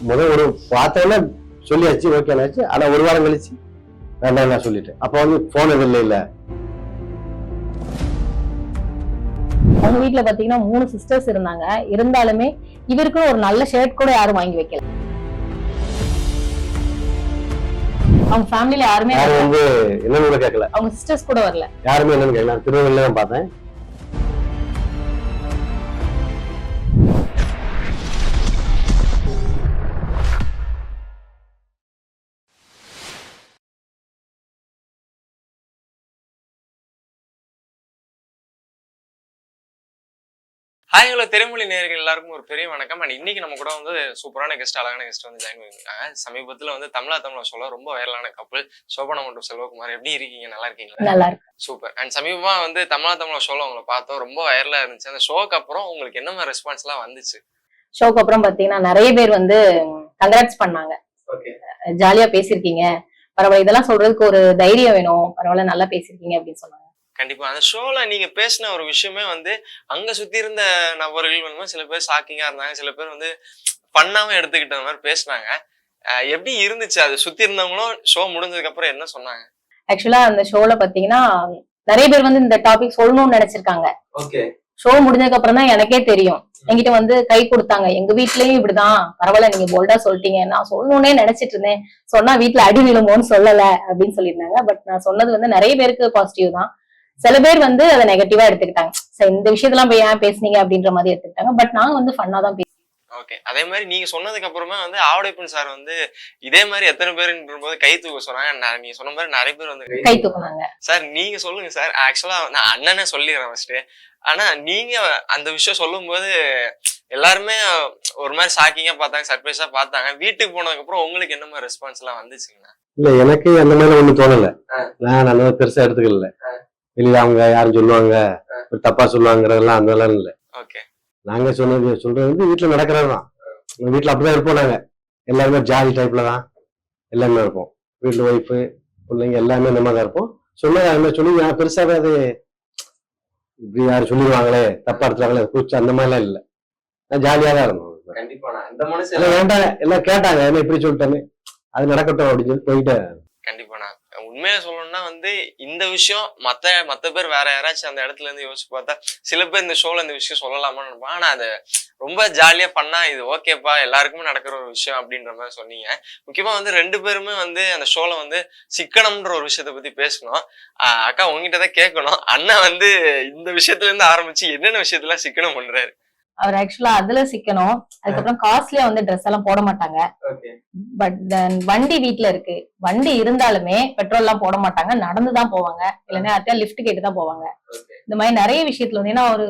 முதல் ஒரு பார்த்தோன்னே சொல்லியாச்சு ஓகேனாச்சு ஆனா ஒரு வாரம் கழிச்சு வேண்டாம் நான் சொல்லிட்டேன். அப்போ வந்து போன் இது இல்லை இல்ல. அவங்க வீட்ல பாத்தீங்கன்னா மூணு சிஸ்டர்ஸ் இருந்தாங்க. இருந்தாலுமே இவருக்குன்னு ஒரு நல்ல ஷர்ட் கூட யாரும் வாங்கி வைக்கல. அவங்க ஃபேமிலில யாருமே யாரும் வந்து என்னன்னு கூட கேட்கல அவங்க சிஸ்டர்ஸ் கூட வரல. யாருமே என்னன்னு கேட்கல திருநெல்வேலியில தான் பார்த்தேன். ஹாய் ஹலோ திரைமொழி நேயர்கள் எல்லாருக்கும் ஒரு பெரிய வணக்கம். அண்ட் இன்னைக்கு நம்ம கூட வந்து சூப்பரான கெஸ்ட் அழகான கெஸ்ட் வந்து ஜாயின் பண்ணிருக்காங்க சமீபத்துல வந்து தமிழா தமிழா சொல்ல ரொம்ப வைரலான கப்பல் சோபனா மற்றும் செல்வகுமார். எப்படி இருக்கீங்க? நல்லா இருக்கீங்களா? நல்லா இருக்கு சூப்பர் அண்ட் சமீபமா வந்து தமிழா தமிழா ஷோல உங்களை பார்த்தோம். ரொம்ப வைரலா இருந்துச்சு. அந்த ஷோக்கு அப்புறம் உங்களுக்கு என்ன மாதிரி ரெஸ்பான்ஸ் எல்லாம் வந்துச்சு? ஷோக்கு அப்புறம் பாத்தீங்கன்னா நிறைய பேர் வந்து கங்க்ராட்ஸ் பண்ணாங்க. ஜாலியா பேசியிருக்கீங்க. பரவாயில்ல இதெல்லாம் சொல்றதுக்கு ஒரு தைரியம் வேணும். பரவாயில்ல நல்லா பேசியிருக்கீங்க அப்படின்னு சொன்னாங்க. கண்டிப்பா. அந்த ஷோல நீங்க பேசின ஒரு விஷயமே வந்து அங்க சுத்தி இருந்த நபர்கள் வந்து சில பேர் ஷாக்கிங்கா இருந்தாங்க. சில பேர் வந்து பண்ணாம எடுத்துக்கிட்ட மாதிரி பேசினாங்க. எப்படி இருந்துச்சு? அது சுத்தி இருந்தவங்களும் ஷோ முடிஞ்சதுக்கு அப்புறம் என்ன சொன்னாங்க? ஆக்சுவலா அந்த ஷோல பாத்தீங்கன்னா நிறைய பேர் வந்து இந்த டாபிக் சொல்லணும்னு நினைச்சிருக்காங்க. ஓகே ஷோ முடிஞ்சதுக்கு அப்புறம் தான் எனக்கே தெரியும். என்கிட்ட வந்து கை கொடுத்தாங்க. எங்க வீட்லயும் இப்படிதான். பரவாயில்ல நீங்க போல்டா சொல்லிட்டீங்க. நான் சொல்லணும்னே நினைச்சிட்டு இருந்தேன் சொன்னா வீட்ல அடி விழுமோன்னு சொல்லல அப்படின்னு சொல்லியிருந்தாங்க. பட் நான் சொன்னது வந்து நிறைய பேருக்கு பாசிட்டிவ் தான். சில பேர் வந்து அதை நெகட்டிவா எடுத்துக்கிட்டாங்க. இந்த விஷயத்தெல்லாம் போய் ஏன் பேசுனீங்க அப்படின்ற மாதிரி எடுத்துக்கிட்டாங்க. பட் நாங்க வந்து ஃபன்னா தான் பேசி ஓகே அதே மாதிரி நீங்க சொன்னதுக்கு அப்புறமா வந்து ஆவடைப்பன் சார் வந்து இதே மாதிரி எத்தனை பேருன்ற போது கை தூக்க சொன்னாங்க. நான் நீங்க சொன்ன மாதிரி நிறைய பேர் வந்து கை தூக்குனாங்க. சார் நீங்க சொல்லுங்க சார். ஆக்சுவலா நான் அண்ணனே சொல்லிடுறேன் ஃபர்ஸ்ட் ஆனா நீங்க அந்த விஷயம் சொல்லும்போது எல்லாருமே ஒரு மாதிரி ஷாக்கிங்கா பார்த்தாங்க சர்ப்ரைஸா பார்த்தாங்க. வீட்டுக்கு போனதுக்கு அப்புறம் உங்களுக்கு என்ன மாதிரி ரெஸ்பான்ஸ் எல்லாம் வந்துச்சுங்கண்ணா இல்ல எனக்கு அந்த மாதிரி ஒண்ணும் தோணல. நான் மாதிரி பெருசா எடுத்துக்கல. வெளியில அவங்க யாரும் சொல்லுவாங்க. ஒரு தப்பா சொல்லுவாங்கிறதெல்லாம் அந்த மாதிரிலாம் இல்ல. ஓகே. நாங்க சொன்னது சொல்றது வந்து வீட்டுல நடக்கிறது தான் வீட்டுல அப்படிதான் இருப்போம் நாங்க. எல்லாருமே ஜாலி டைப்ல தான் எல்லாமே இருப்போம். வீட்டு ஒய்ஃபு பிள்ளைங்க எல்லாமே இந்த மாதிரி தான் இருப்போம். சொன்னது மாதிரி சொல்லி நான் பெருசாவே அது இப்படி யாரும் சொல்லிடுவாங்களே தப்பா எடுத்துவாங்களே கூச்சு அந்த மாதிரிலாம் இல்ல. நான் ஜாலியா தான் இருந்தோம். கண்டிப்பா மனசு எல்லாம் கேட்டாங்க. என்ன இப்படி சொல்லிட்டேன்னு. அது நடக்கட்டும் அப்படின்னு சொல்லி போயிட்டு உண்மையாக சொல்லணும்னா வந்து இந்த விஷயம் மத்த மத்த பேர் வேற யாராச்சும் அந்த இடத்துல இருந்து யோசிச்சு பார்த்தா சில பேர் இந்த ஷோல இந்த விஷயம் சொல்லலாமான்னு நினைப்பாங்க. ஆனால் அது ரொம்ப ஜாலியா பண்ணா இது ஓகேப்பா எல்லாருக்குமே நடக்கிற ஒரு விஷயம் அப்படின்ற மாதிரி சொன்னீங்க. முக்கியமா வந்து ரெண்டு பேருமே வந்து அந்த ஷோல வந்து சிக்கனம்ன்ற ஒரு விஷயத்த பத்தி பேசணும். அக்கா உங்ககிட்ட தான் கேட்கணும். அண்ணா வந்து இந்த விஷயத்துல இருந்து ஆரம்பிச்சு என்னென்ன விஷயத்துல சிக்கனம் பண்றாரு? அவர் ஆக்சுவலா அதுல சிக்கணும். அதுக்கப்புறம் காஸ்ட்லியா வந்து ட்ரெஸ் எல்லாம் போட மாட்டாங்க. பட் வண்டி வீட்ல இருக்கு. வண்டி இருந்தாலுமே பெட்ரோல் எல்லாம் போட மாட்டாங்க. நடந்து தான் போவாங்க. இல்லைன்னா யார்கிட்டயா லிஃப்ட் கேட்டு தான் போவாங்க. இந்த மாதிரி நிறைய விஷயத்துல வந்து ஏன்னா ஒரு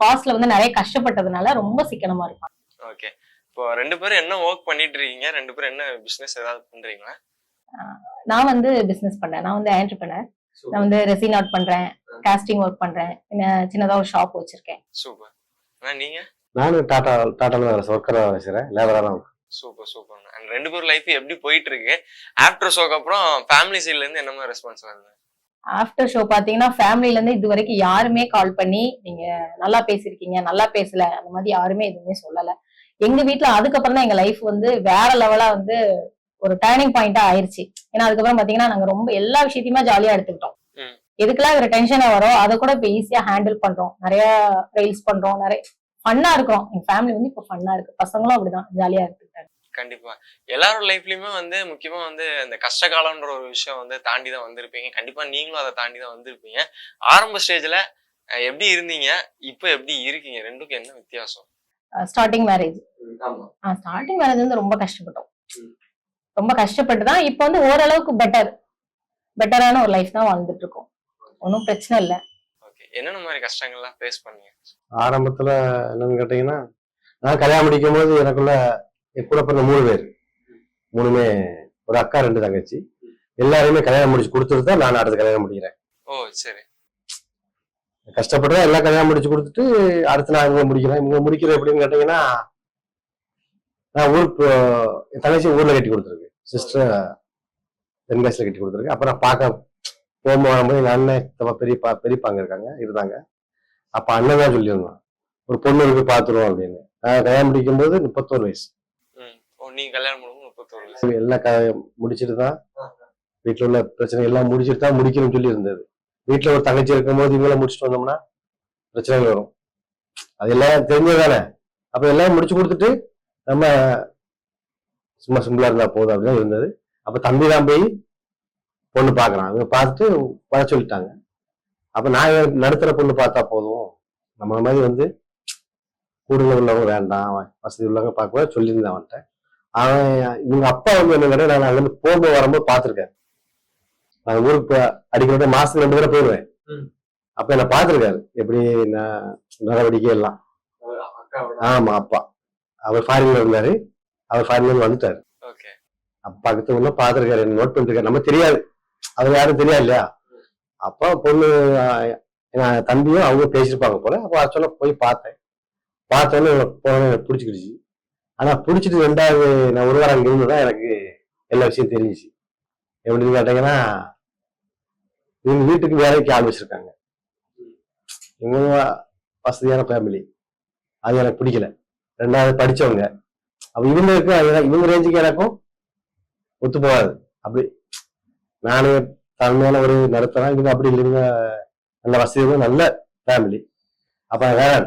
பாஸ்ட்ல வந்து நிறைய கஷ்டப்பட்டதுனால ரொம்ப சிக்கனமா இருப்பாங்க ஓகே இப்போ ரெண்டு பேரும் என்ன ஒர்க் பண்ணிட்டு இருக்கீங்க? ரெண்டு பேரும் என்ன பிசினஸ் ஏதாவது பண்றீங்களா? நான் வந்து பிசினஸ் பண்றேன் நான் வந்து ஆண்டர்பிரினர் நான் வந்து ரெசின் அவுட் பண்றேன். காஸ்டிங் ஒர்க் பண்றேன். சின்னதா ஒரு ஷாப் வச்சிருக்கேன். சூப்பர் நீங்க? நானும் டாடா டாட்டால வேலை ஒர்க்கராக வேலை செய்கிறேன் லேபராக தான் சூப்பர் சூப்பர் அண்ட் ரெண்டு பேரும் லைஃப் எப்படி போயிட்டு இருக்கு ஆஃப்டர் ஷோக்கு அப்புறம் ஃபேமிலி சைட்ல இருந்து என்ன மாதிரி ரெஸ்பான்ஸ் வருது? ஆஃப்டர் ஷோ பாத்தீங்கன்னா ஃபேமிலில இருந்து இது வரைக்கும் யாருமே கால் பண்ணி நீங்க நல்லா பேசிருக்கீங்க நல்லா பேசல அந்த மாதிரி யாருமே எதுவுமே சொல்லல. எங்க வீட்ல அதுக்கப்புறம் தான் எங்க லைஃப் வந்து வேற லெவலா வந்து ஒரு டேர்னிங் பாயிண்டா ஆயிருச்சு. ஏன்னா அதுக்கப்புறம் பாத்தீங்கன்னா நாங்க ரொம்ப எல்லா விஷயத்தையுமே ஜாலியா எடுத்துக்கிட்டோம். எதுக்கெல்லாம் ஒரு டென்ஷனா வரும் அதை கூட இப்ப ஈஸியா ஹேண்டில் பண்றோம். நிறைய ரீல்ஸ் பண்றோம் நிறைய ஃபன்னா இருக்கிறோம். எங்க ஃபேமிலி வந்து இப்ப ஃபன்னா இருக்கு. பசங்களும் அப்படிதான் ஜாலியா எடுத்துக்கிட்டாங்க கண்டிப்பா. எல்லாரோட லைஃப்லயுமே வந்து முக்கியமா வந்து இந்த கஷ்ட காலம்ன்ற ஒரு விஷயம் வந்து தாண்டி தான் வந்திருப்பீங்க. கண்டிப்பா நீங்களும் அதை தாண்டி தான் வந்திருப்பீங்க. ஆரம்ப ஸ்டேஜ்ல எப்படி இருந்தீங்க? இப்போ எப்படி இருக்கீங்க? ரெண்டுக்கும் என்ன வித்தியாசம்? ஸ்டார்டிங் மேரேஜ் ஸ்டார்டிங் மேரேஜ் வந்து ரொம்ப கஷ்டப்பட்டோம். ரொம்ப கஷ்டப்பட்டு தான் இப்போ வந்து ஓரளவுக்கு பெட்டர் பெட்டரான ஒரு லைஃப் தான் வாழ்ந்துட்டு இருக்கோம். ஒன்றும் பிரச்சனை இல்லை. என்னென்ன மாதிரி கஷ்டங்கள்லாம் ஃபேஸ் பண்ணீங்க? ஆரம்பத்துல என்னன்னு கேட்டீங்கன்னா நான் கல்யாணம் முடிக்கும் போது எனக்குள்ள என் கூட பிறந்த மூணு பேர். மூணுமே ஒரு அக்கா ரெண்டு தங்கச்சி. எல்லாருமே கல்யாணம் முடிச்சு கொடுத்துட்டு தான் நான் அடுத்து கல்யாணம் முடிக்கிறேன். ஓ சரி. கஷ்டப்பட்டு தான் எல்லாம் கல்யாணம் முடிச்சு கொடுத்துட்டு அடுத்து நான் இவங்க முடிக்கிறேன். இவங்க முடிக்கிற எப்படின்னு கேட்டீங்கன்னா நான் ஊருக்கு என் தங்கச்சி ஊர்ல கட்டி கொடுத்துருக்கு. சிஸ்டர் தென்காசியில் கட்டி கொடுத்துருக்கு. அப்புறம் பார்க்க போகும்போது வரும்போது எங்க அண்ணன் பெரியப்பா பெரியப்பாங்க இருக்காங்க இருந்தாங்க. அப்ப அண்ணன் தான் சொல்லியிருந்தான். ஒரு பொண்ணு இருக்கு பாத்துருவோம் அப்படின்னு. நான் கல்யாணம் முடிக்கும் போது முப்பத்தோரு வயசு. எல்லாம் முடிச்சிட்டு தான் வீட்டுல உள்ள பிரச்சனை எல்லாம் முடிச்சிட்டு தான் முடிக்கணும்னு சொல்லி இருந்தது வீட்டுல ஒரு தங்கச்சி இருக்கும்போது இவங்கள முடிச்சுட்டு வந்தோம்னா பிரச்சனைகள் வரும். அது எல்லாம் தெரிஞ்சது தானே அப்ப எல்லாம் முடிச்சு கொடுத்துட்டு நம்ம சும்மா சிம்பிளா இருந்தா போதும் அப்படின்னு இருந்தது. அப்ப தம்பி தான் போய் பொண்ணு பார்க்கறான் அவங்க பார்த்துட்டு வர சொல்லிட்டாங்க. அப்ப நான் நடுத்தர பொண்ணு பார்த்தா போதும். நம்மள மாதிரி வந்து கூடுதல் உள்ளவங்க வேண்டாம். வசதி உள்ளவங்க பார்க்க சொல்லியிருந்தேன் அவன்கிட்ட. அவன் இவங்க அப்பா வந்து என்ன கேட்டா நான் அங்கிருந்து போகும்போது வரும்போது பார்த்திருக்கேன் நான் ஊருக்கு அடிக்கடி மாசத்துக்கு ரெண்டு தடவை போயிடுவேன். அப்ப என்ன பார்த்திருக்காரு. எப்படி நான் நடவடிக்கை எல்லாம். ஆமா அப்பா. அவர் ஃபாரின்ல இருந்தாரு. அவர் ஃபாரின்ல வந்துட்டாரு. ஓகே. அப்ப பக்கத்து ஊர்ல பார்த்திருக்காரு. என்ன நோட் பண்ணிருக்காரு. நம்ம தெரியாது. அவர் யாரும் தெரியாது இல்லையா அப்போ பொண்ணு என் தம்பியும் அவங்க பேசியிருப்பாங்க போல. அப்ப அது போய் பார்த்தேன். பார்த்தோன்னே எனக்கு போன எனக்கு பிடிச்சிக்கிடுச்சு. ஆனா பிடிச்சிட்டு ரெண்டாவது நான் ஒரு வாரம் அங்கே இருந்துதான் எனக்கு எல்லா விஷயம் தெரிஞ்சிச்சு. எப்படின்னு கேட்டீங்கன்னா இவங்க வீட்டுக்கு வேலைக்கு ஆள் வச்சிருக்காங்க. இவங்க வசதியான ஃபேமிலி அது எனக்கு பிடிக்கல. ரெண்டாவது படிச்சவங்க. அப்ப இவங்களுக்கு இவங்க ரேஞ்சுக்கு எனக்கும் ஒத்து போகாது. அப்படி நானே தலைமையான ஒரு நடத்துறேன் இவங்க அப்படி இல்லைங்க. நல்ல வசதியும் நல்ல ஃபேமிலி அப்ப வேணாம்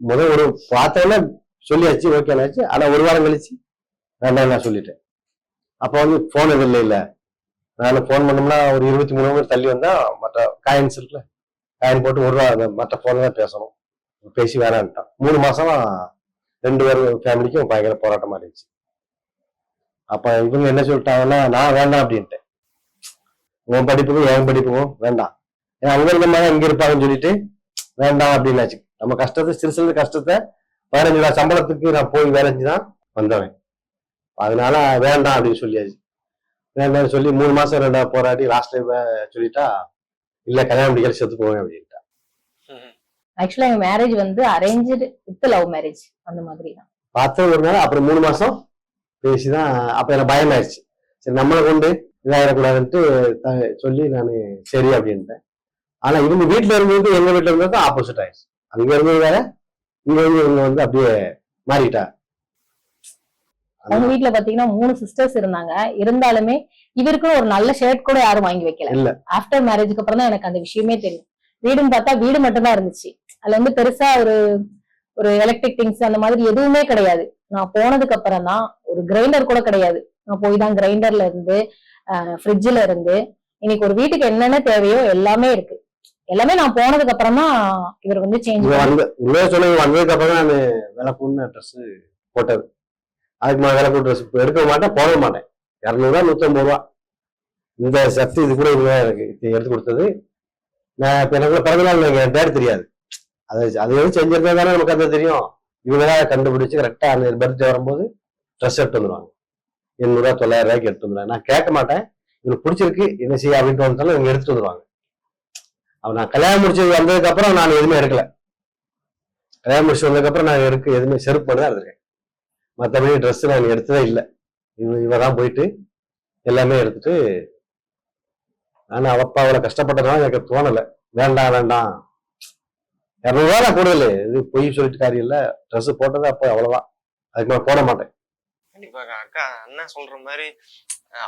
முதல் ஒரு பார்த்தேன்னா சொல்லியாச்சு ஓகேனாச்சு ஆனா ஒரு வாரம் கழிச்சு வேண்டாம் நான் சொல்லிட்டேன். அப்போ வந்து போன் எதுவும் இல்லை இல்லை. நான் ஃபோன் பண்ணோம்னா ஒரு இருபத்தி மூணு மணி தள்ளி வந்தா மற்ற காயின்ஸ் இருக்குல்ல காயின் போட்டு ஒரு ரூபா மற்ற போன்ல தான் பேசணும். பேசி வேணான்ட்டான். மூணு மாசமா ரெண்டு பேரும் ஃபேமிலிக்கும் பயங்கர போராட்டமா இருந்துச்சு. அப்ப இவங்க என்ன சொல்லிட்டாங்கன்னா நான் வேண்டாம் அப்படின்ட்டேன். உன் படிப்புக்கும் என் படிப்புக்கும் வேண்டாம். ஏன்னா அவங்க இருந்த மாதிரி இங்க இருப்பாங்கன்னு சொல்லிட்டு வேண்டாம் அப்படின்னாச்சு. நம்ம கஷ்டத்தை சிறு சிறு கஷ்டத்தை பதினஞ்சு ரூபா சம்பளத்துக்கு நான் போய் வேலை செஞ்சு தான் வந்தவன். அதனால வேண்டாம் அப்படின்னு சொல்லியாச்சு. வேண்டாம்னு சொல்லி மூணு மாசம் ரெண்டா போராடி லாஸ்ட்ல சொல்லிட்டா இல்ல கல்யாணம் முடிக்கல செத்து போவேன் அப்படின்ட்டா. ஆக்சுவலா எங்க மேரேஜ் வந்து அரேஞ்சு வித் லவ் மேரேஜ் அந்த மாதிரி தான் பார்த்தது ஒரு நாள் அப்புறம் மூணு மாசம் பேசிதான் அப்ப எனக்கு பயம் ஆயிடுச்சு சரி நம்மளை கொண்டு இதாயிடக்கூடாதுன்ட்டு த- சொல்லி நான் சரி அப்படின்ட்டேன். ஆனா இவங்க வீட்டுல இருந்தது எங்க வீட்டுல இருந்தது ஆப்போசிட் ஆயிடுச்சு. அங்க இருந்தது வேற இங்க வந்து இவங்க வந்து அப்படியே மாறிட்டா. அவங்க வீட்ல பாத்தீங்கன்னா மூணு சிஸ்டர்ஸ் இருந்தாங்க. இருந்தாலுமே இவருக்குன்னு ஒரு நல்ல ஷர்ட் கூட யாரும் வாங்கி வைக்கல. இல்ல. ஆஃப்டர் மேரேஜ்க்கு அப்புறம் தான் எனக்கு அந்த விஷயமே தெரியும். வீடுன்னு பார்த்தா வீடு மட்டும்தான் இருந்துச்சு. அதுல வந்து பெருசா ஒரு ஒரு எலக்ட்ரிக் திங்ஸ் அந்த மாதிரி எதுவுமே கிடையாது. நான் போனதுக்கு அப்புறம் தான் ஒரு கிரைண்டர் கூட கிடையாது. நான் போய் தான் கிரைண்டர்ல இருந்து ஃப்ரிட்ஜ்ல இருந்து இன்னைக்கு ஒரு வீட்டுக்கு என்னென்ன தேவையோ எல்லாமே இருக்கு. எல்லாமே நான் போனதுக்கு அப்புறம் இவர் வந்து சேஞ்ச் உண்மையா சொல்ல வந்ததுக்கு அப்புறம் நான் விலை கூடின ட்ரெஸ் போட்டது. அதுக்கு நான் விலை கூட்ட ட்ரெஸ் எடுக்க மாட்டேன் போட மாட்டேன். இரநூறுவா நூத்தம்பது ரூபா இந்த சக்தி இது கூட இதுதான் எனக்கு இது எடுத்து கொடுத்தது. நான் இப்ப எனக்கு பிறந்த நாள் எனக்கு என் பேர் தெரியாது. அது அது எதுவும் செஞ்சிருந்தா தானே நமக்கு அந்த தெரியும். இவங்க தான் கண்டுபிடிச்சு கரெக்டா அந்த பர்த்டே வரும்போது ட்ரெஸ் எடுத்து வந்துருவாங்க. எண்ணூறுவா தொள்ளாயிரம் ரூபாய்க்கு எடுத்து நான் கேட்க மாட்டேன். இவனுக்கு பிடிச்சிருக்கு என்ன செய்ய அப்படின்ட்டு வந்தாலும் இவங்க எடுத்துட்டு வந்துருவாங்க. அவன் நான் கல்யாணம் முடிச்சது வந்ததுக்கு அப்புறம் நான் எதுவுமே எடுக்கல. கல்யாணம் முடிச்சு வந்ததுக்கு அப்புறம் நான் எடுக்க எதுவுமே செருப்பு மட்டும் தான் எடுத்திருக்கேன். மற்றபடி ட்ரெஸ் நான் எடுத்ததே இல்லை. இவ இவ தான் போயிட்டு எல்லாமே எடுத்துட்டு நான் அவப்பா அவளை கஷ்டப்பட்டதுனால எனக்கு தோணலை. வேண்டாம் வேண்டாம். இரநூறுவா நான் கூடுதல் இது பொய் சொல்லிட்டு காரியம் இல்ல. ட்ரெஸ் போட்டது அப்போ அவ்வளோதான் அதுக்கு நான் போட மாட்டேன். கண்டிப்பா அக்கா. அண்ணா அண்ணன் சொல்ற மாதிரி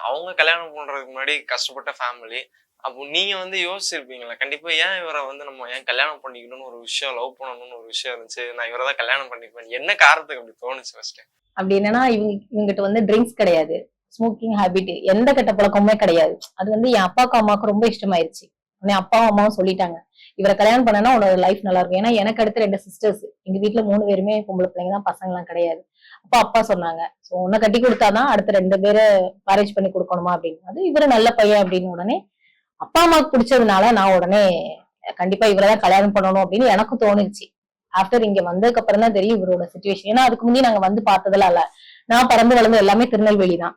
அவங்க கல்யாணம் பண்றதுக்கு முன்னாடி கஷ்டப்பட்ட ஃபேமிலி அப்போ நீங்க வந்து யோசிச்சிருப்பீங்களா கண்டிப்பா ஏன் இவரை வந்து நம்ம ஏன் கல்யாணம் பண்ணிக்கணும்னு ஒரு விஷயம் லவ் பண்ணணும்னு ஒரு விஷயம் இருந்துச்சு நான் இவரை தான் கல்யாணம் பண்ணிப்பேன் என்ன காரணத்துக்கு அப்படி தோணுச்சு ஃபர்ஸ்ட் அப்படி என்னன்னா இவங்க இவங்ககிட்ட வந்து ட்ரிங்க்ஸ் கிடையாது. ஸ்மோக்கிங் ஹேபிட் எந்த கெட்ட பழக்கமுமே கிடையாது. அது வந்து என் அப்பாவுக்கும் அம்மாவுக்கும் ரொம்ப இஷ்டமாயிருச்சு. உடனே அப்பாவும் அம்மாவும் சொல்லிட்டாங்க. இவரை கல்யாணம் பண்ணனா உன்னோட லைஃப் நல்லா இருக்கும். ஏன்னா எனக்கு அடுத்து ரெண்டு சிஸ்டர்ஸ் எங்க வீட்டுல மூணு பேருமே பொம்பளை பிள்ளைங்க தான் பசங்க எல்லாம் கிடையாது. அப்பா அப்பா சொன்னாங்க. சோ உன்னை கட்டி கொடுத்தாதான் அடுத்த ரெண்டு பேரை மேரேஜ் பண்ணி கொடுக்கணுமா அப்படின்னு அது இவரு நல்ல பையன் அப்படின்னு உடனே அப்பா அம்மாவுக்கு பிடிச்சதுனால நான் உடனே கண்டிப்பா இவரதான் கல்யாணம் பண்ணணும் அப்படின்னு எனக்கும் தோணுச்சு ஆஃப்டர் இங்க வந்ததுக்கு அப்புறம் தான் தெரியும் இவரோட சுச்சுவேஷன் ஏன்னா அதுக்கு முன்னாடி நாங்க வந்து பார்த்ததுல இல்ல. நான் பறந்து வளர்ந்து எல்லாமே திருநெல்வேலி தான்.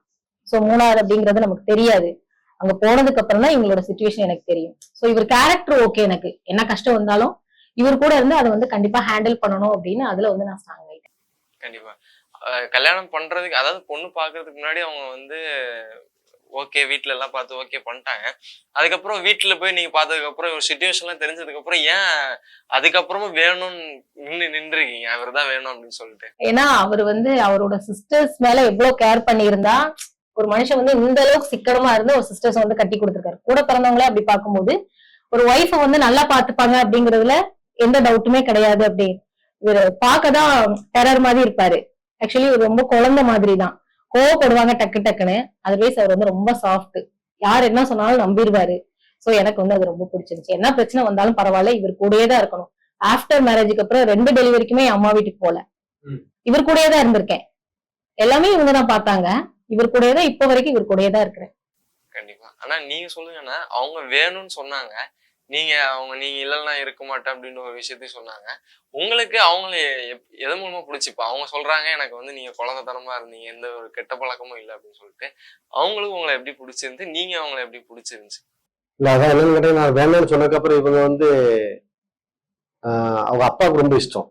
சோ மூணாறு அப்படிங்கறது நமக்கு தெரியாது. அங்க போனதுக்கு அப்புறம் தான் இவங்களோட சுச்சுவேஷன் எனக்கு தெரியும். சோ இவர் கேரக்டர் ஓகே எனக்கு. என்ன கஷ்டம் வந்தாலும் இவர் கூட இருந்து அதை வந்து கண்டிப்பா ஹேண்டில் பண்ணணும் அப்படின்னு அதுல வந்து நான் ஸ்ட்ராங் ஆயிட்டேன். கண்டிப்பா. கல்யாணம் பண்றதுக்கு அதாவது பொண்ணு பாக்குறதுக்கு முன்னாடி அவங்க வந்து ஓகே வீட்ல எல்லாம் பார்த்து ஓகே பண்ணிட்டாங்க. அதுக்கப்புறம் வீட்டுல போய் நீங்க பார்த்ததுக்கு அப்புறம் ஒரு சுச்சுவேஷன்லாம் தெரிஞ்சதுக்கு அப்புறம் ஏன் அதுக்கப்புறமும் வேணும்னு நின்று நின்றுருக்கீங்க? அவர் தான் வேணும் அப்படின்னு சொல்லிட்டு. ஏன்னா அவர் வந்து அவரோட சிஸ்டர்ஸ் மேல எவ்வளவு கேர் பண்ணியிருந்தா ஒரு மனுஷன் வந்து இந்த அளவுக்கு சிக்கனமா இருந்து ஒரு சிஸ்டர்ஸ் வந்து கட்டி கொடுத்திருக்காரு. கூட பிறந்தவங்களே அப்படி பார்க்கும்போது ஒரு ஒய்ஃப வந்து நல்லா பாத்துப்பாங்க அப்படிங்கறதுல எந்த டவுட்டுமே கிடையாது அப்படி. இவர் பார்க்கதான் டெரர் மாதிரி இருப்பாரு. ஆக்சுவலி இவர் ரொம்ப குழந்தை மாதிரி தான் கோவப்படுவாங்க டக்கு டக்குன்னு. அதர்வைஸ் அவர் வந்து ரொம்ப சாஃப்ட் யார் என்ன சொன்னாலும் நம்பிடுவாரு. சோ எனக்கு வந்து அது ரொம்ப பிடிச்சிருந்துச்சு. என்ன பிரச்சனை வந்தாலும் பரவாயில்ல இவர் கூடயே தான் இருக்கணும். ஆஃப்டர் மேரேஜுக்கு அப்புறம் ரெண்டு டெலிவரிக்குமே என் அம்மா வீட்டுக்கு போல. இவர் கூடயே தான் இருந்திருக்கேன். எல்லாமே இவங்க தான் பார்த்தாங்க. இவர் கூடயே தான் இப்ப வரைக்கும் இவர் கூடயே தான் இருக்கிறேன். கண்டிப்பா. ஆனா நீங்க சொல்லுங்கன்னா அவங்க வேணும்னு சொன்னாங்க. நீங்க அவங்க நீங்க இல்லைன்னா இருக்க மாட்டேன் அப்படின்னு ஒரு விஷயத்தையும் சொன்னாங்க. உங்களுக்கு அவங்கள எப்- எது மூலமா பிடிச்சிப்பா அவங்க சொல்றாங்க எனக்கு வந்து நீங்க குழந்தைத்தனமா இருந்தீங்க எந்த ஒரு கெட்ட பழக்கமும் இல்லை அப்படின்னு சொல்லிட்டு. அவங்களுக்கு உங்களை எப்படி பிடிச்சிருந்து நீங்க அவங்கள எப்படி பிடிச்சிருந்துச்சு? இல்ல அதான் என்னன்னு கேட்டீங்கன்னா நான் வேணும்னு சொன்னதுக்கப்புறம் இவங்க வந்து ஆஹ் அவங்க அப்பாவுக்கு ரொம்ப இஷ்டம்.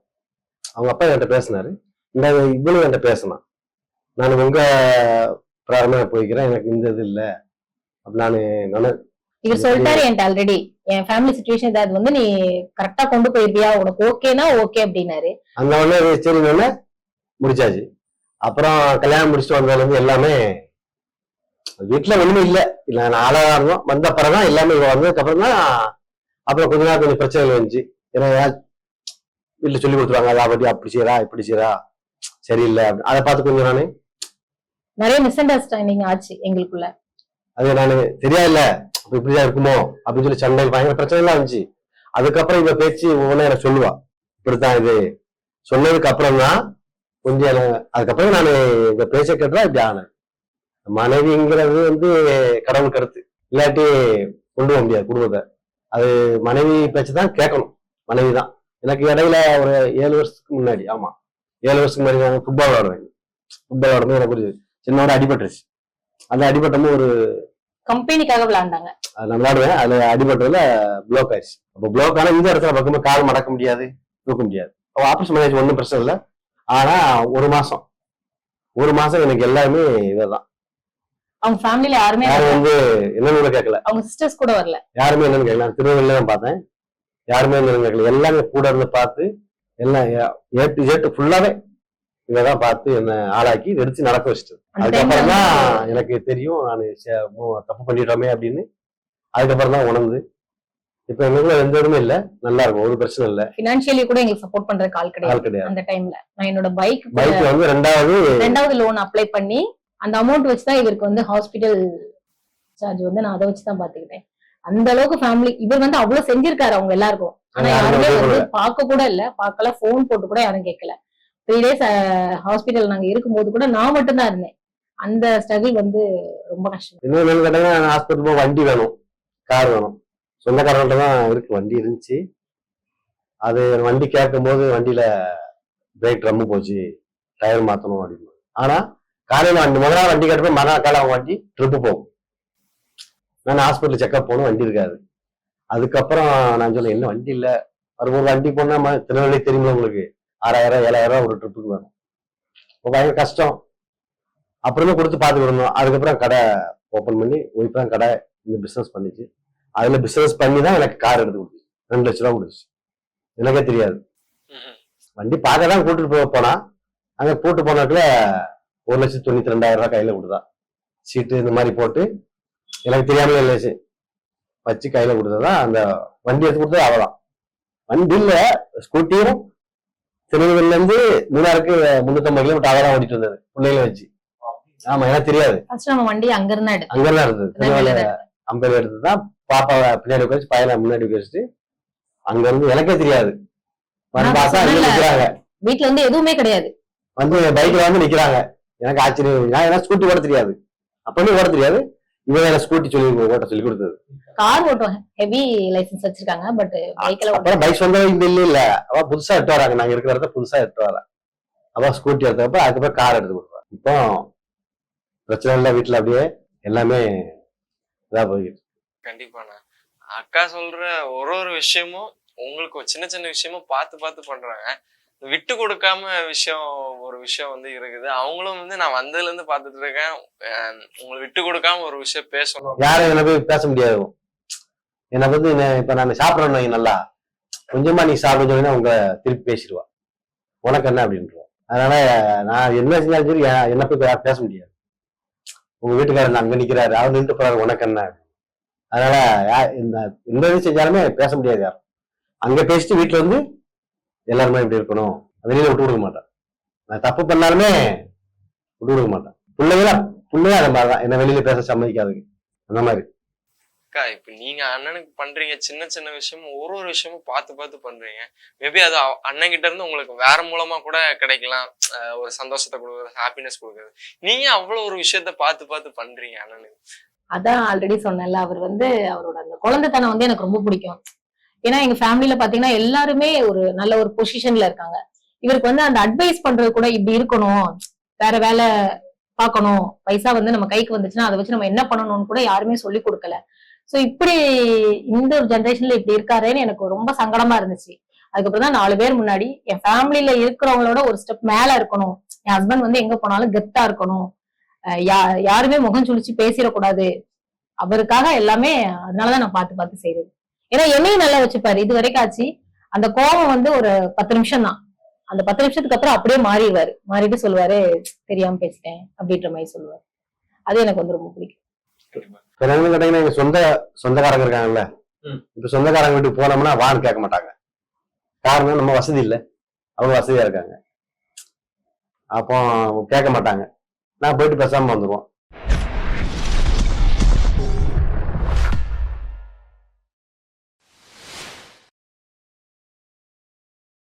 அவங்க அப்பா என்கிட்ட பேசினாரு. இந்த இவனும் என்கிட்ட பேசினான் நான் உங்க பிராரமாக போய்க்கிறேன். எனக்கு இந்த இது இல்லை. நான் நான் இவர் சொல்லிட்டாரு என்கிட்ட ஆல்ரெடி என் ஃபேமிலி சுச்சுவேஷன் ஏதாவது வந்து நீ கரெக்டா கொண்டு போயிருப்பியா? உனக்கு ஓகேனா ஓகே அப்படின்னாரு. அந்த உடனே சரி முடிச்சாச்சு. அப்புறம் கல்யாணம் முடிச்சுட்டு வந்ததுல இருந்து எல்லாமே வீட்டுல ஒண்ணுமே இல்ல. இல்ல நான் அழகா இருந்தோம். வந்த அப்புறம் தான் எல்லாமே இவ வந்ததுக்கு அப்புறம் தான் அப்புறம் கொஞ்ச நாள் கொஞ்சம் பிரச்சனைகள் வந்துச்சு. ஏன்னா வீட்டுல சொல்லி கொடுத்துருவாங்க. அதை அப்படி அப்படி செய்யறா இப்படி செய்யறா. சரியில்லை அப்படி- அதை பார்த்து கொஞ்சம் நானு நிறைய மிஸ் அண்டர்ஸ்டாண்டிங் ஆச்சு எங்களுக்குள்ள. அது நானு தெரியாதுல்ல. அப்ப இப்படிதான் இருக்குமோ? அப்படின்னு சொல்லி சண்டை பயங்கர பிரச்சனை எல்லாம் இருந்துச்சு. அதுக்கப்புறம் இவ பேச்சு ஒவ்வொன்னு எனக்கு சொல்லுவா. இப்படித்தான் இது. சொன்னதுக்கு அப்புறம் தான் கொஞ்சம் எனக்கு- அதுக்கப்புறம் நான் இங்க பேச்ச கேட்டா இப்படி ஆனேன். மனைவிங்கிறது வந்து கடவுள் கருத்து. இல்லாட்டி கொண்டு போக முடியாது குடும்பத்தை. அது மனைவி பேச்சு தான் கேட்கணும். மனைவி தான். எனக்கு இடையில ஒரு ஏழு வருஷத்துக்கு முன்னாடி ஆமா. ஏழு வருஷத்துக்கு முன்னாடி நான் ஃபுட்பால் விளாடுவேன் ஃபுட்பால் விளாடுறது எனக்கு புரியுது. சின்னோட அடிபட்டுருச்சு அந்த அடிபட்டமும் ஒரு கம்பெனிக்காக விளையாண்டாங்க அது நான் விளையாடுவேன் அதுல அடிபட்டதுல ப்ளோக் ஆயிடுச்சு. அப்போ ப்ளோக் ஆனா இந்த இடத்துல பக்கமா கால் மடக்க முடியாது தூக்க முடியாது. அப்போ ஆப்ரேஷன் பண்ணியாச்சு ஒன்றும் பிரச்சனை இல்லை. ஆனா ஒரு மாசம். ஒரு மாசம் எனக்கு எல்லாமே இதுதான் அவங்க ஃபேமிலில யாருமே யாரும் வந்து என்னன்னு கூட கேட்கல அவங்க சிஸ்டர்ஸ் கூட வரல. யாருமே என்னன்னு கேட்கல திருநெல்வேலியில தான் பார்த்தேன். யாருமே என்னன்னு கேட்கல எல்லாமே கூட இருந்து பார்த்து எல்லாம் ஏட்டு ஏட்டு ஃபுல்லாவே இவதான் பார்த்து என்ன ஆளாக்கி எடுத்து நடக்க வச்சுட்டு அந்த டைம்ல அதுக்கப்புறம் தான் எனக்கு தெரியும் நான் தப்பு பண்ணிட்டோமே அப்படின்னு. அதுக்கப்புறம் தான் உணர்ந்து. இப்ப எங்களுக்குள்ள எந்த இதுவுமே இல்ல. நல்லா இருக்கும். ஒரு பிரச்சனை இல்ல. பினான்சியலி கூட எங்களுக்கு சப்போர்ட் பண்றதுக்கு ஆள் கிடையாது. அந்த டைம்ல நான் என்னோட பைக் பைக் வந்து ரெண்டாவது ரெண்டாவது லோன் அப்ளை பண்ணி அந்த அமௌண்ட் வச்சுதான் இவருக்கு வந்து ஹாஸ்பிட்டல் சார்ஜ் வந்து நான் அதை வச்சுதான் பாத்துக்கிட்டேன் அந்த அளவுக்கு ஃபேமிலி இவர் வந்து அவ்வளவு செஞ்சிருக்காரு அவங்க எல்லாருக்கும். ஆனா யாருமே வந்து. பார்க்க கூட இல்ல. பார்க்கல. போன் போட்டு கூட யாரும் கேட்கல த்ரீ டேஸ் ஹாஸ்பிட்டல் நாங்க இருக்கும்போது கூட நான் மட்டும்தான் இருந்தேன். அந்த ஸ்ட்ரகிள் வந்து ரொம்ப கஷ்டம். இன்னும் என்னன்னு ஹாஸ்பிட்டல் போக வண்டி வேணும். கார் வேணும். சொந்தக்காரங்கள்ட்ட தான் இருக்கு வண்டி இருந்துச்சு. அது வண்டி கேட்கும் போது வண்டியில பிரேக் ட்ரம்மு போச்சு. டயர் மாத்தணும் அப்படின்னு. ஆனா காலையில வண்டி முதல் நாள் வண்டி கேட்டப்ப மறுநாள் காலை அவன் வண்டி ட்ரிப்பு போகும். நான் ஹாஸ்பிட்டல் செக்அப் போகணும் வண்டி இருக்காது. அதுக்கப்புறம் நான் சொன்னேன் என்ன வண்டி இல்லை? ஒரு வண்டி போனா திருநெல்வேலி தெரியுமா உங்களுக்கு? ஆறாயிரம் ஏழாயிரம் ஒரு ட்ரிப்புக்கு வேணும். இப்போ பயங்கர கஷ்டம். அப்புறமே கொடுத்து பார்த்துக்கிடணும் அதுக்கப்புறம் கடை ஓப்பன் பண்ணி ஒய்ஃப் தான் கடை இந்த பிசினஸ் பண்ணிச்சு. அதுல பிசினஸ் பண்ணி தான் எனக்கு கார் எடுத்து கொடுத்துச்சு ரெண்டு லட்ச ரூபா கொடுத்துச்சு எனக்கே தெரியாது. வண்டி பார்க்க தான் கூட்டிட்டு போ போனா அங்க கூட்டு போனதுல ஒரு லட்சத்தி தொண்ணூத்தி ரெண்டாயிரம் ரூபாய் கையில கொடுத்தா. சீட்டு இந்த மாதிரி போட்டு எனக்கு தெரியாமலே இல்லை வச்சு கையில கொடுத்ததா அந்த வண்டி எடுத்து கொடுத்தது அவதான். வண்டி இல்ல ஸ்கூட்டியும் திருநெல்வேலில இருந்து மூணாருக்கு முன்னூத்தம்பது கிலோமீட்டர் அவதான் ஓடிட்டு வந்தது பிள்ளைகளை வச்சு. ஆமா. எனக்கு தெரியாது. வண்டி அங்க இருந்தா இருந்தது திருநெல்வேலியில திருநெல்வேலியில அம்பேர் எடுத்து தான். பாப்பாவை பின்னாடி உட்காந்து பையனை முன்னாடி உட்காந்துட்டு அங்க இருந்து எனக்கே தெரியாது. வீட்ல வந்து எதுவுமே கிடையாது. வந்து பைக்ல வந்து நிக்கிறாங்க. எனக்கு ஆச்சரியம். நான் ஏன்னா ஸ்கூட்டி ஓட தெரியாது. அப்பவே ஓட தெரியாது. இவன் எனக்கு ஸ்கூட்டி சொல்லி ஓட்ட சொல்லி கொடுத்தது. கார் ஓட்டும் ஹெவி லைசென்ஸ் வச்சிருக்காங்க பட் பைக்ல அப்புறம் பைக் சொந்த இந்த இல்ல இல்ல. அவ புதுசா எடுத்து வராங்க. நாங்க இருக்கிற இடத்த புதுசா எடுத்து வரா அவ ஸ்கூட்டி எடுத்தப்ப அதுக்கப்புறம் கார் எடுத்து கொடுப்பா இப்போ பிரச்சனை இல்லை வீட்டுல அப்படியே எல்லாமே இதா போயிட்டு கண்டிப்பாண்ணா அக்கா சொல்ற ஒரு ஒரு விஷயமும் உங்களுக்கு ஒரு சின்ன சின்ன விஷயமும் பார்த்து பார்த்து பண்றாங்க. விட்டு கொடுக்காம விஷயம் ஒரு விஷயம் வந்து இருக்குது. அவங்களும் வந்து நான் வந்ததுல இருந்து பார்த்துட்டு இருக்கேன். உங்களை விட்டு கொடுக்காம ஒரு விஷயம் பேசணும். யாரும் என்ன போய் பேச முடியாது. என்னை வந்து இப்ப நான் சாப்பிடணும் வைங்க நல்லா. கொஞ்சமா நீ சாப்பிட சொன்னா உங்க திருப்பி பேசிடுவா. உனக்கு என்ன அப்படின்றோம் அதனால நான் என்ன செஞ்சாலும் சரி என்ன போய் பே- பேச முடியாது. உங்க வீட்டுக்காரர் அங்க நிக்கிறாரு. அவர் நின்று போறாரு. உனக்கு என்ன? அதனால இந்த எந்த இது செஞ்சாலுமே பேச முடியாது யாரும். அங்க பேசிட்டு வீட்டுல வந்து எல்லாருமே இப்படி இருக்கணும். வெளியில விட்டு கொடுக்க மாட்டேன். நான் தப்பு பண்ணாலுமே விட்டு கொடுக்க மாட்டேன். பிள்ளைகளா பிள்ளையா அந்த மாதிரிதான் என்ன வெளியில பேச சம்மதிக்காதுங்க அந்த மாதிரி. அக்கா இப்ப நீங்க அண்ணனுக்கு பண்றீங்க சின்ன சின்ன விஷயமும் ஒரு ஒரு விஷயமும் பார்த்து பார்த்து பண்றீங்க. மேபி அது அண்ணன் கிட்ட இருந்து உங்களுக்கு வேற மூலமா கூட கிடைக்கலாம். ஒரு சந்தோஷத்தை கொடுக்குறது ஹாப்பினஸ் கொடுக்குறது. நீங்க அவ்வளவு ஒரு விஷயத்த பார்த்து பார்த்து பண்றீங்க அண்ணனுக்கு. அதான் ஆல்ரெடி சொன்னேன்ல அவர் வந்து அவரோட அந்த குழந்தைத்தனம் வந்து எனக்கு ரொம்ப பிடிக்கும். ஏன்னா எங்க ஃபேமிலியில பாத்தீங்கன்னா எல்லாருமே ஒரு நல்ல ஒரு பொசிஷன்ல இருக்காங்க. இவருக்கு வந்து அந்த அட்வைஸ் பண்றது கூட இப்படி இருக்கணும். வேற வேலை பார்க்கணும். பைசா வந்து நம்ம கைக்கு வந்துச்சுன்னா அதை வச்சு நம்ம என்ன பண்ணணும்னு கூட யாருமே சொல்லி கொடுக்கல. சோ இப்படி இந்த ஒரு ஜென்ரேஷன்ல இப்படி இருக்காருன்னு எனக்கு ரொம்ப சங்கடமா இருந்துச்சு. அதுக்கப்புறம் தான் நாலு பேர் முன்னாடி என் ஃபேமிலியில இருக்கிறவங்களோட ஒரு ஸ்டெப் மேல இருக்கணும். என் ஹஸ்பண்ட் வந்து எங்க போனாலும் கெத்தா இருக்கணும். யா- யாருமே முகம் சுழிச்சு பேசிடக்கூடாது. அவருக்காக எல்லாமே அதனாலதான் நான் பார்த்து பார்த்து செய்யறது ஏன்னா என்னையும் நல்லா வச்சுப்பாரு. இது வரைக்கும் ஆச்சு. அந்த கோபம் வந்து ஒரு பத்து நிமிஷம் தான். அந்த பத்து நிமிஷத்துக்கு அப்புறம் அப்படியே மாறிடுவாரு. மாறிட்டு சொல்லுவாரு தெரியாம பேசிட்டேன் அப்படின்ற மாதிரி சொல்லுவாரு. அது எனக்கு வந்து ரொம்ப பிடிக்கும். கேட்டீங்கன்னா எங்க சொந்த சொந்தக்காரங்க இருக்காங்கல்ல. இப்ப சொந்தக்காரங்க வீட்டுக்கு போனோம்னா வான்னு கேட்க மாட்டாங்க. காரணம் நம்ம வசதி இல்லை. அவங்க வசதியா இருக்காங்க. அப்போ கேட்க மாட்டாங்க. நான் போயிட்டு பேசாம வந்துருவோம்.